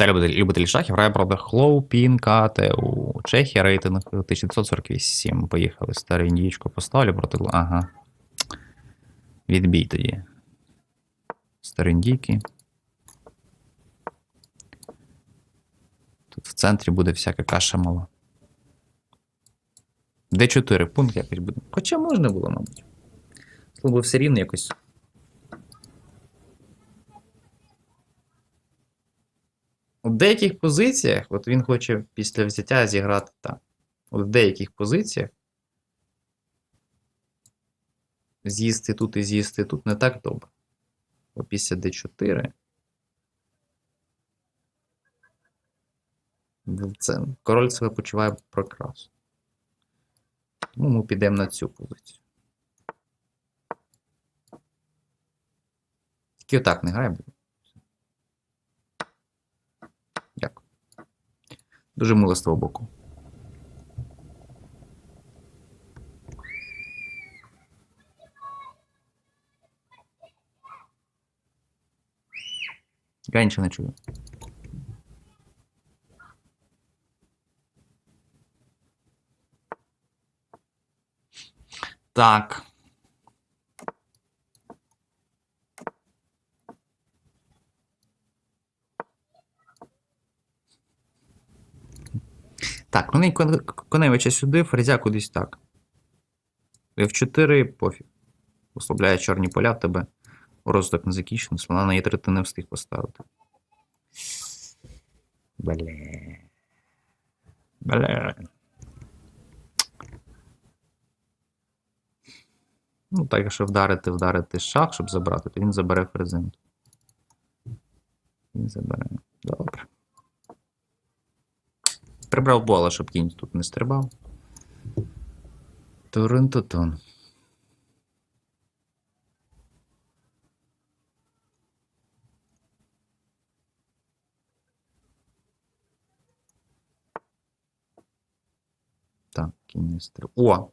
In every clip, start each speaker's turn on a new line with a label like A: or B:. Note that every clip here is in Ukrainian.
A: Та любитель шахів грає проти Хлоупін, Кате у Чехії рейтинг 1948. Поїхали. Старе індієчко поставлю проти. Ага. Відбій тоді. Старі індійки. Тут в центрі буде всяка каша мала. Д4 пункт якось буде. Хоча можна було, мабуть. Слово все рівно якось. У деяких позиціях, от він хоче після взяття зіграти так. От в деяких позиціях з'їсти тут і з'їсти тут не так добре. Бо після D4 це, король себе почуває прекрасно. Тому ми підемо на цю позицію. Тільки отак не грає. Дуже мило з твого боку. Я нічого не чую. Так. Так, ну Кон- Коневича сюди, Ферзя кудись так. F4 пофіг. Ослабляє чорні поля тебе. Розвиток не закінчений, слона на Е3 ти не встиг поставити. Бле. Бле. Ну, так, якщо вдарити, вдарити шах, щоб забрати, то він забере ферзем. Він забере. Добре. Прибрав бола, щоб кінь тут не стрибав. Турин-тутун. Так, кінь не стрибав. О!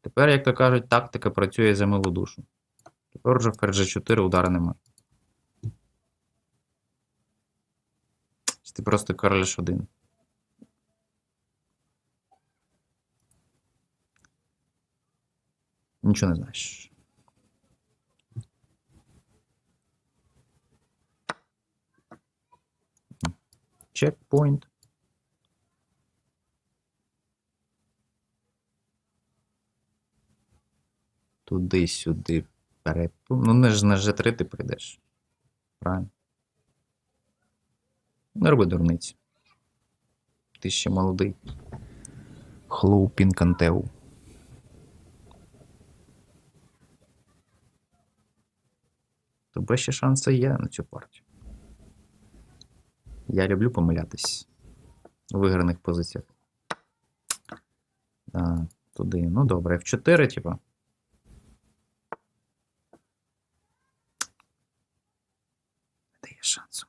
A: Тепер, як то кажуть, тактика працює за милу душу. Тепер вже в ферзь 4 удари нема. Чи Ти просто король один. Нічого не знаєш. Чекпоінт. Туди-сюди перепу. Ну, не ж на G3 ти прийдеш. Правильно. Не роби дурниці. Ти ще молодий. Хлоупін Кантеу. Тебе ще шанси є на цю партію. Я люблю помилятись у виграних позиціях. А, туди. Ну добре, F4, типа. Дає шансу.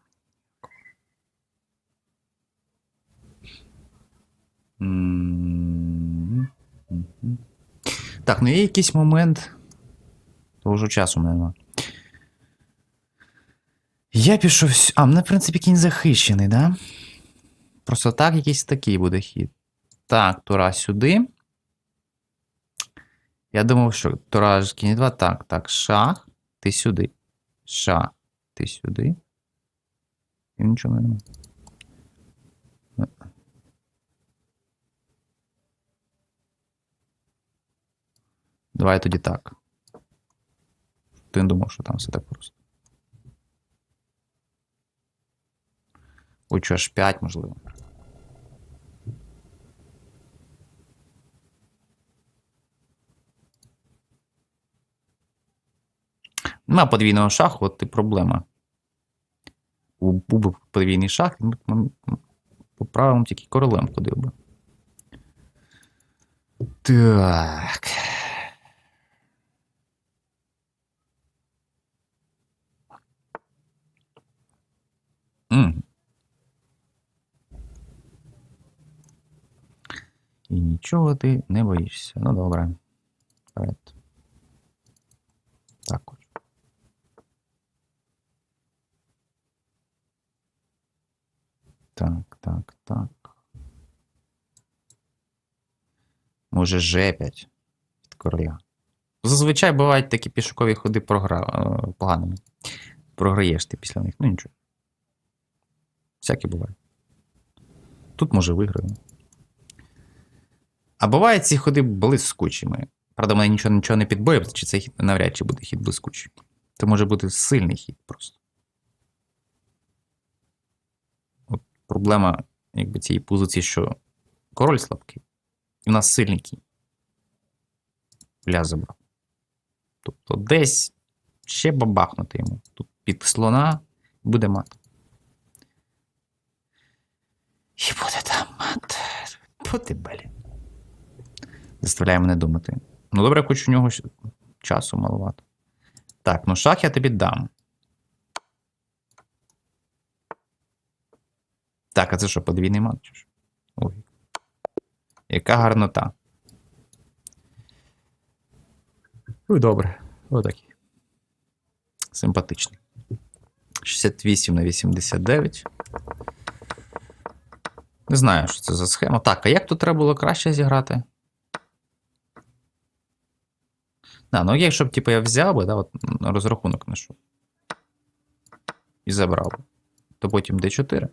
A: М. Так, ну є якийсь момент. То вже часу нема. Я пішов. с- А, мене, в принципі, кінь захищений, да? Просто так якийсь такий буде хід. Так, тура сюди. Я думав, що тура ж кінь 2. Так, так, шах, ти сюди. Шах, ти сюди. І нічого не немає. Давай тоді так. Ти не думав, що там все так просто. Ой, аж 5, можливо. Нема подвійного шаху, от і проблема. У- Був подвійний шах, він б, м, м, по правилам тільки королем ходив би. Так. М. І нічого ти не боїшся. Ну добре. Вперед. Так от. Так, так, так. Може, Ж5 від короля. Зазвичай бувають такі пішокові ходи програ... е, поганими. Програєш ти після них. Ну нічого. Всяке буває. Тут може виграю. А бувають ці ходи блискучими. Правда, мене нічого, нічого не підбоїв, чи цей хід навряд чи буде хід блискучий. Це може бути сильний хід просто. От проблема якби, цієї позиції, що король слабкий, і в нас сильний кінь. Ля забрав. Тобто десь ще бабахнути йому. Тут під слона буде мат. І буде там мат. Поти блін. Заставляє мене думати. Ну, добре, хоч у нього часу маловато. Так, ну шах я тобі дам. Так, а це що, подвійний мат? чи що? Ой. Яка гарнота. Ну, добре. Отакий. Симпатичний. 68 на 89. Не знаю, що це за схема. Так, а як тут треба було краще зіграти? Да, ну якщо б типу, я взяв би, да, от, розрахунок знайшов. І забрав. То потім D4,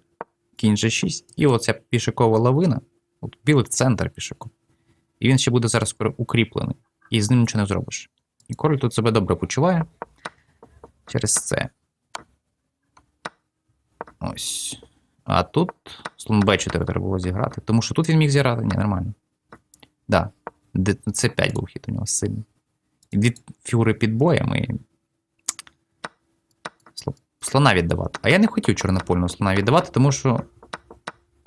A: кінь G6, і оця пішакова лавина. От білий центр пішаку. І він ще буде зараз укріплений. І з ним нічого не зробиш. І король тут себе добре почуває. Через це. Ось. А тут слон Б4 треба було зіграти. Тому що тут він міг зіграти. Ні, нормально. Да. Це 5 був хід у нього сильний. Від фігури під боєм і. Слона віддавати. А я не хотів чорнопольного слона віддавати, тому що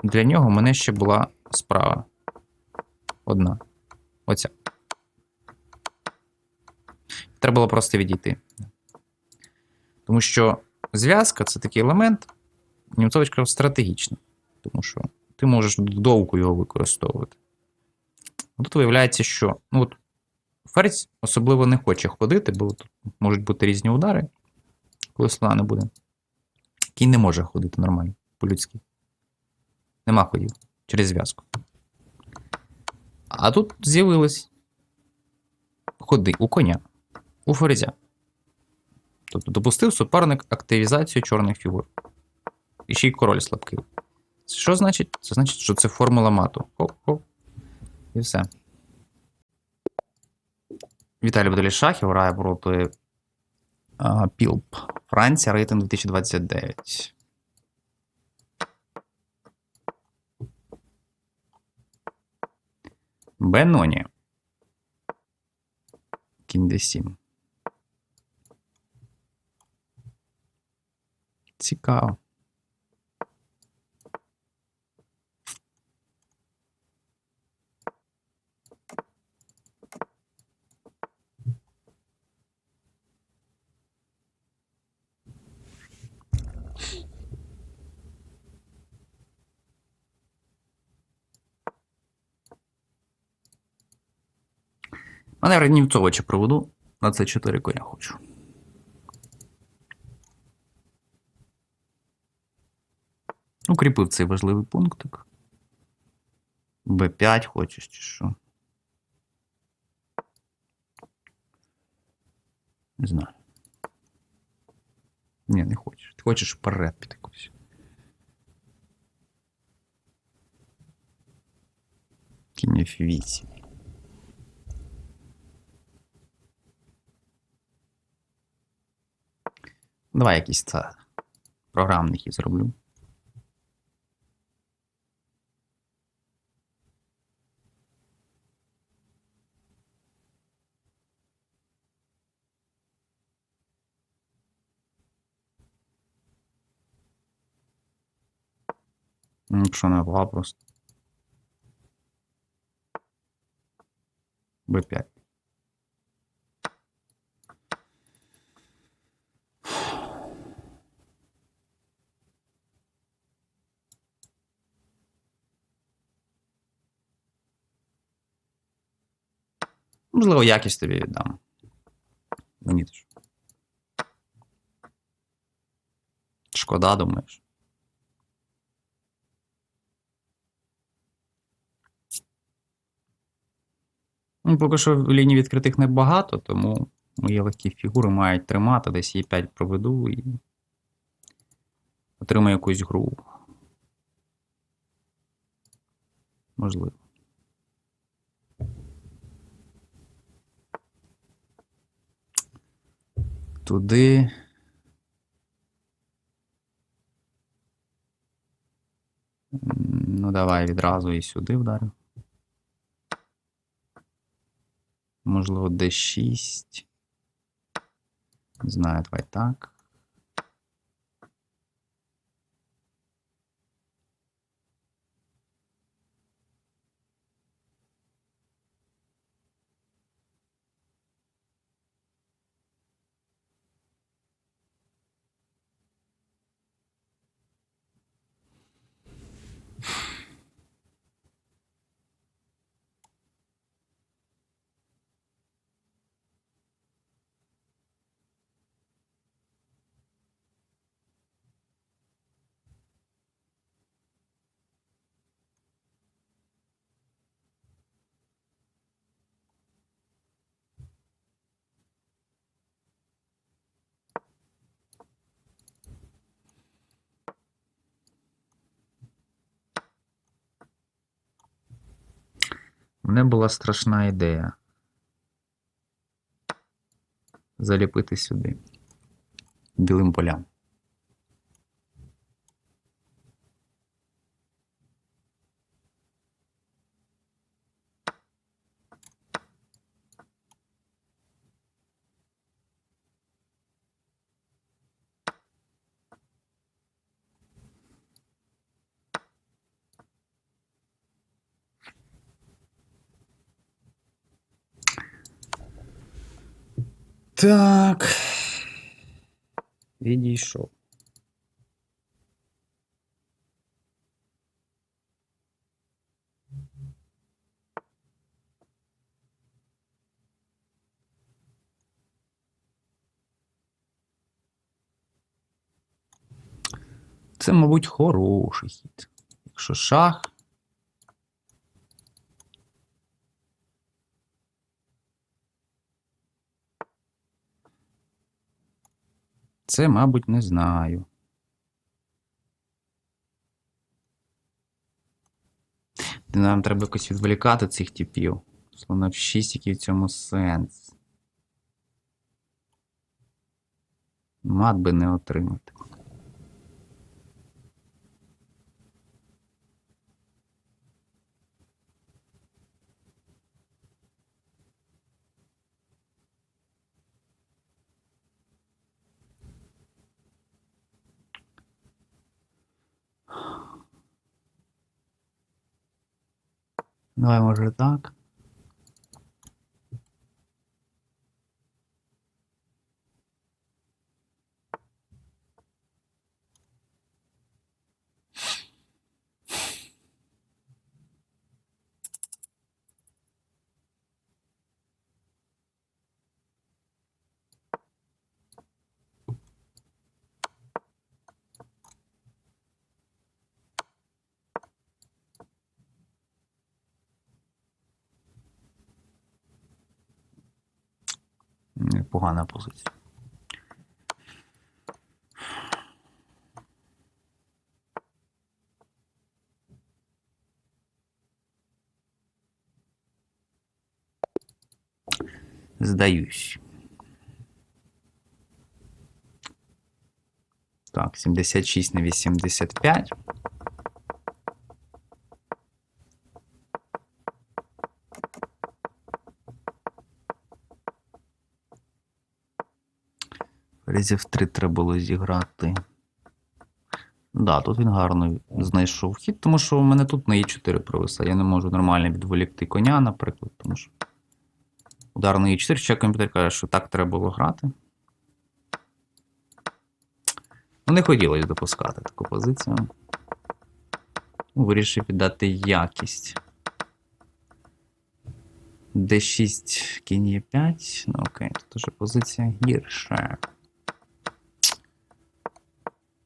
A: для нього в мене ще була справа. Одна. Оця. Треба було просто відійти. Тому що зв'язка це такий елемент, Німцович казав, стратегічний. Тому що ти можеш довго його використовувати. Тут виявляється, що ну, от, ферзь особливо не хоче ходити, бо тут можуть бути різні удари, коли слона не буде. Кінь не може ходити нормально, по-людськи. Нема ходів через зв'язку. А тут з'явились ходи у коня, у ферзя. Тобто допустив суперник активізацію чорних фігур. І ще й король слабкий. Що значить? Це значить, що це формула мату. Хоп-хоп. І все. Віталій Бадолішахів грає проти Пілп. Франція, рейтинг 2029. Беноні. D7. Цікаво. Мене Ренівцовича проведу на це 4 коня хочу. Укріпив цей важливий пунктик. Б5 хочеш чи що? Не знаю. Ні, не хочеш. Ти хочеш вперед піти кудись. Кінь F8. Давай якийсь це програмний хід зроблю. Ну, Якщо не була просто. Б5. Можливо, якість тобі віддам. Мені теж. Шкода, думаєш. Ну, Поки що в лінії відкритих небагато, тому мої легкі фігури мають тримати, десь її 5 проведу і отримаю якусь гру. Можливо. Туди. Ну, давай відразу і сюди вдарю. Можливо, D6. Не знаю, давай так. Мене була страшна ідея. Заліпити сюди. Білим полям. Так. Відійшов. Це, мабуть, хороший хід. Якщо шах. Це, мабуть, не знаю. Нам треба якось відволікати цих типів. Словно в 6, який в цьому сенс. Мат би не отримати. Давай, може, так. Непогана позиція. Здаюсь. Так, 76 на 85. Разів 3 треба було зіграти. Да, тут він гарно знайшов хід, тому що у мене тут на Е4 провиса. Я не можу нормально відволікти коня, наприклад, тому що удар на Е4, ще комп'ютер каже, що так треба було грати. Ну, не хотілося допускати таку позицію. Вирішив віддати якість. D6 кінь Е5. Ну окей, тут уже позиція гірша.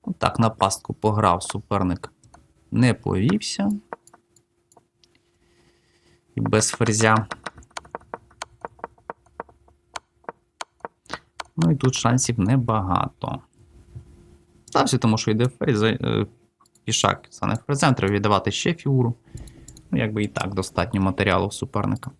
A: Отак, на пастку пограв, суперник не повівся. І без ферзя. Ну і тут шансів небагато. Стався, тому що йде фейз, е, пішак стане ферзем, треба віддавати ще фігуру. Ну, якби і так достатньо матеріалу суперника.